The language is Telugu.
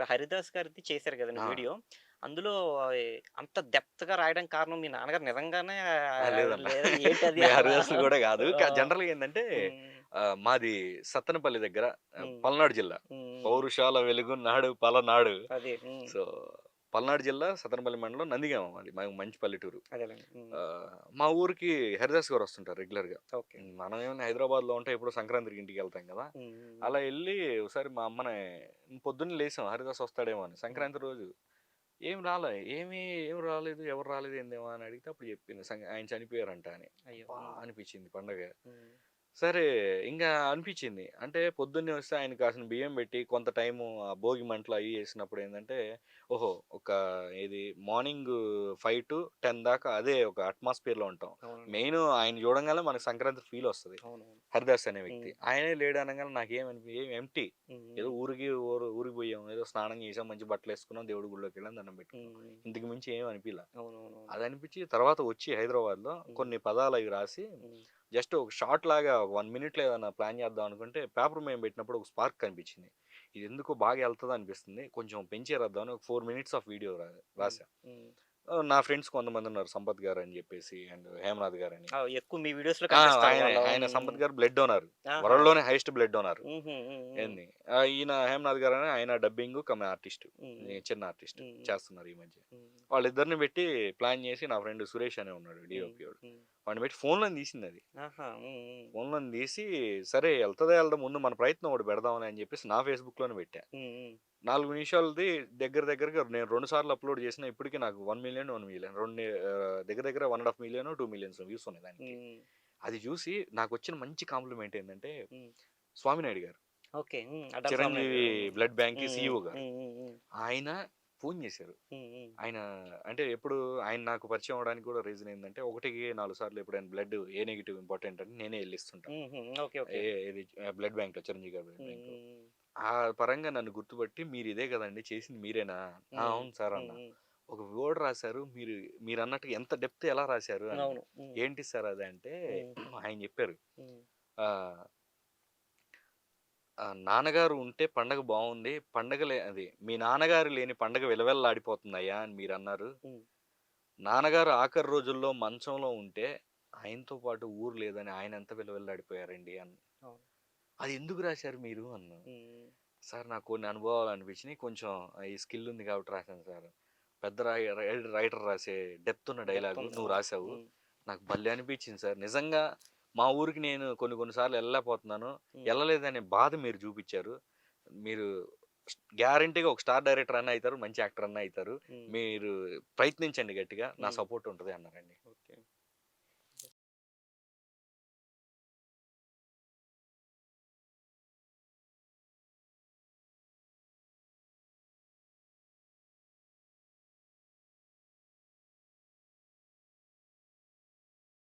ఇప్పుడు హరిదాస్ గారిది చేశారు కదండి. వీడియో. అందులో అంత డెప్త్గా రాయడం కారణం మీ నాన్నగారు నిజంగానే హరిదాస్ కూడా కాదు. జనరల్గా ఏంటంటే మాది సత్తెనపల్లి దగ్గర. పల్నాడు జిల్లా. పౌరుషాల వెలుగు నాడు పలనాడు. సో పల్నాడు జిల్లా సత్తెనపల్లి మండలం నందిగామ మాది మాది మంచి పల్లెటూరు. మా ఊరికి హరిదాస్ గారు వస్తుంటారు రెగ్యులర్గా ఓకే మనం ఏమైనా హైదరాబాద్లో ఉంటే ఎప్పుడు సంక్రాంతికి ఇంటికి వెళ్తాం కదా. అలా వెళ్ళి ఒకసారి మా అమ్మని పొద్దున్న లేసాం హరిదాస్ వస్తాడేమో అని సంక్రాంతి రోజు. ఏం రాలే ఏమి ఏం రాలేదు ఎవరు రాలేదు ఏందేమో అని అడిగితే అప్పుడు చెప్పింది ఆయన చనిపోయారంట అని. అనిపించింది పండగ. సరే ఇంకా అనిపించింది అంటే పొద్దున్నే వస్తే ఆయన కాసిన బియ్యం పెట్టి కొంత టైము ఆ భోగి మంటలు అవి వేసినప్పుడు ఏంటంటే ఓహో! ఒక ఇది మార్నింగ్ ఫైవ్ టు టెన్ దాకా అదే ఒక అట్మాస్ఫియర్లో ఉంటాం. అవునండి. మెయిన్ ఆయన చూడంగానే మనకి సంక్రాంతి ఫీల్ వస్తుంది. అవునవును. హరిదాస్ అనే వ్యక్తి. ఆయనే లేడు అనగానే నాకేం అనిపి ఏం ఎంటీ? ఉమ్, ఏదో ఊరికి ఊరు ఊరికి ఏదో స్నానం చేసాం మంచి బట్టలు వేసుకున్నాం దేవుడి గుడిలోకి వెళ్ళాం దండం పెట్టుకున్నాం. ఇంతకు మించి ఏం అనిపించలే అది అనిపించి తర్వాత వచ్చి హైదరాబాద్లో కొన్ని పదాలు అవి రాసి జస్ట్ ఒక షార్ట్ లాగా ఒక వన్ మినిట్లో ఏదైనా ప్లాన్ చేద్దాం అనుకుంటే పేపర్ మేము పెట్టినప్పుడు ఒక స్పార్క్ కనిపించింది. ఇది ఎందుకు బాగా వెళ్తుంది అనిపిస్తుంది. కొంచెం పెంచే రాద్దాం అని ఒక ఫోర్ మినిట్స్ ఆఫ్ వీడియో రాసా నా ఫ్రెండ్స్ కొంతమంది ఉన్నారు సంపత్ గారు అని చెప్పేసి అండ్ హేమనాథ్ గారు అని. ఎక్కువ మీ వీడియోస్లో ఆయన సంపత్ గారు బ్లడ్ డోనర్. వరల్డ్లోనే హైయెస్ట్ బ్లడ్ డోనర్ ఏంది? ఈయన హేమనాథ్ గారు అని ఆయన డబ్బింగ్ కమ్ ఆర్టిస్ట్. చిన్న ఆర్టిస్ట్. చేస్తున్నారు ఈ మధ్య. వాళ్ళిద్దరిని పెట్టి ప్లాన్ చేసి నా ఫ్రెండ్ సురేష్ అనే ఉన్నాడు డిఓపి వాడు. వాడిని పెట్టి ఫోన్లో తీసింది అది. ఉమ్, ఫోన్లో తీసి సరే వెళ్తుందా వెళ్దాం ముందు మన ప్రయత్నం ఒకటి పెడదామని అని చెప్పేసి నా ఫేస్బుక్లోనే పెట్టా నాలుగు నిమిషాలది దగ్గర దగ్గరగా నేను రెండు సార్లు అప్లోడ్ చేసిన ఇప్పటికీ నాకు వన్ మిలియన్ వన్ మిలియన్ రెండు దగ్గర దగ్గర one and half million two millions views ఉన్నాయి దానికి. అది చూసి నాకు వచ్చిన మంచి కాంప్లిమెంట్ ఏంటంటే. స్వామినాయుడు గారు. Okay. Chiranjeevi. Blood bank CEO గారు. ఆయన ఫోన్ చేశారు. ఆయన అంటే ఎప్పుడు ఆయన నాకు పరిచయం అవడానికి కూడా రీజన్ ఏంటంటే ఒకటికి నాలుగు సార్లు ఎప్పుడైనా బ్లడ్ ఏ నెగిటివ్ ఇంపార్టెంట్ అని నేనే వెళ్ళిస్తుంటాను బ్లడ్ బ్యాంక్లో చిరంజీవి గారి బ్లడ్ బ్యాంక్ ఆ పరంగా నన్ను గుర్తుపట్టి మీరు ఇదే కదండి చేసింది మీరేనా? "ఆ, అవును సార్ అన్న. ఒక వర్డ్ రాశారు. మీరు మీరు అన్నట్టు ఎంత డెప్త్ ఎలా రాశారు అని. అవును. ఉమ్, ఏంటి సార్ అది అంటే ఉమ్. ఆయన చెప్పారు. ఉమ్, ఆ ఆ, నాన్నగారు ఉంటే పండగ బాగుంది పండగ లే అది మీ నాన్నగారు లేని పండగ విలవెల్లాడిపోతుందయ్యా అని మీరు అన్నారు. ఉమ్, నాన్నగారు ఆఖరి రోజుల్లో మంచంలో ఉంటే ఆయనతో పాటు ఊరు లేదని ఆయన ఎంత విలువెల్లాడిపోయారండి అవును. అది ఎందుకు రాశారు మీరు? అన్న. సార్ నాకు కొన్ని అనుభవాలు అనిపించినాయి. కొంచెం ఈ స్కిల్ ఉంది కాబట్టి రాశాను సార్. పెద్ద రైటర్ రాసే డెప్త్ ఉన్న డైలాగు. నువ్వు రాసావు నాకు భలే అనిపించింది సార్. నిజంగా మా ఊరికి నేను కొన్ని కొన్నిసార్లు వెళ్ళలేకపోతున్నాను వెళ్ళలేదనే బాధ మీరు చూపించారు. మీరు గ్యారంటీగా ఒక స్టార్ డైరెక్టర్ అన్న అవుతారు మంచి యాక్టర్ అన్న అవుతారు. మీరు ప్రయత్నించండి గట్టిగా. నా. సపోర్ట్ ఉంటుంది అన్నారండి.